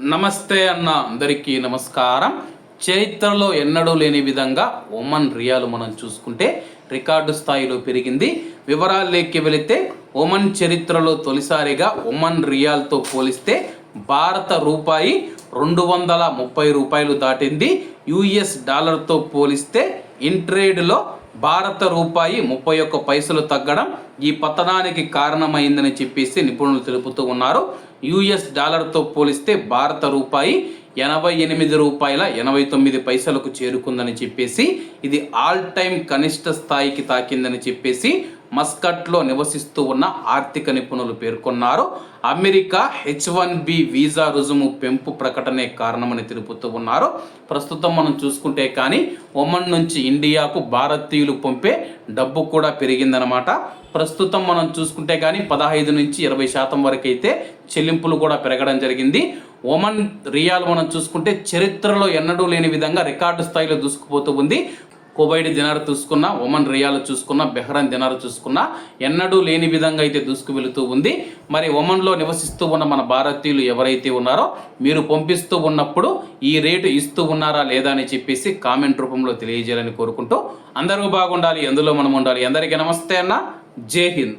నమస్తే అన్న అందరికీ నమస్కారం. చరిత్రలో ఎన్నడూ లేని విధంగా ఒమన్ రియాలు మనం చూసుకుంటే రికార్డు స్థాయిలో పెరిగింది. వివరాల్లోకి వెళితే ఒమన్ చరిత్రలో తొలిసారిగా ఒమన్ రియాల్తో పోలిస్తే భారత రూపాయి రెండు వందల ముప్పై రూపాయలు దాటింది. యుఎస్ డాలర్తో పోలిస్తే ఇంట్రేడ్లో భారత రూపాయి ముప్పై ఒక్క పైసలు తగ్గడం ఈ పతనానికి కారణమైందని చెప్పేసి నిపుణులు తెలుపుతూ ఉన్నారు. యుఎస్ డాలర్తో పోలిస్తే భారత రూపాయి ఎనభై ఎనిమిది రూపాయల ఎనభై తొమ్మిది పైసలకు చేరుకుందని చెప్పేసి ఇది ఆల్ టైమ్ కనిష్ట స్థాయికి తాకిందని చెప్పేసి మస్కట్లో నివసిస్తూ ఉన్న ఆర్థిక నిపుణులు పేర్కొన్నారు. America H one B visa రుజుము పెంపు ప్రకటనే కారణమని తెలుపుతూ ఉన్నారు. ప్రస్తుతం మనం చూసుకుంటే కానీ ఒమన్ నుంచి ఇండియాకు భారతీయులు పంపే డబ్బు కూడా పెరిగిందనమాట ప్రస్తుతం మనం చూసుకుంటే కానీ పదహైదు నుంచి ఇరవై శాతం వరకు అయితే చెల్లింపులు కూడా పెరగడం జరిగింది. ఒమన్ రియాల్ మనం చూసుకుంటే చరిత్రలో ఎన్నడూ లేని విధంగా రికార్డు స్థాయిలో దూసుకుపోతూ ఉంది. కువైట్ దినారు చూసుకున్నా ఒమన్ రియాలు చూసుకున్నా బెహ్రాన్ దినారు చూసుకున్నా ఎన్నడూ లేని విధంగా అయితే దూసుకు వెళుతూ ఉంది. మరి ఒమన్లో నివసిస్తూ ఉన్న మన భారతీయులు ఎవరైతే ఉన్నారో మీరు పంపిస్తూ ఉన్నప్పుడు ఈ రేటు ఇస్తూ ఉన్నారా లేదా అని చెప్పేసి కామెంట్ రూపంలో తెలియజేయాలని కోరుకుంటూ అందరూ బాగుండాలి ఎందులో మనం ఉండాలి. అందరికీ నమస్తే అన్న. జై హింద్.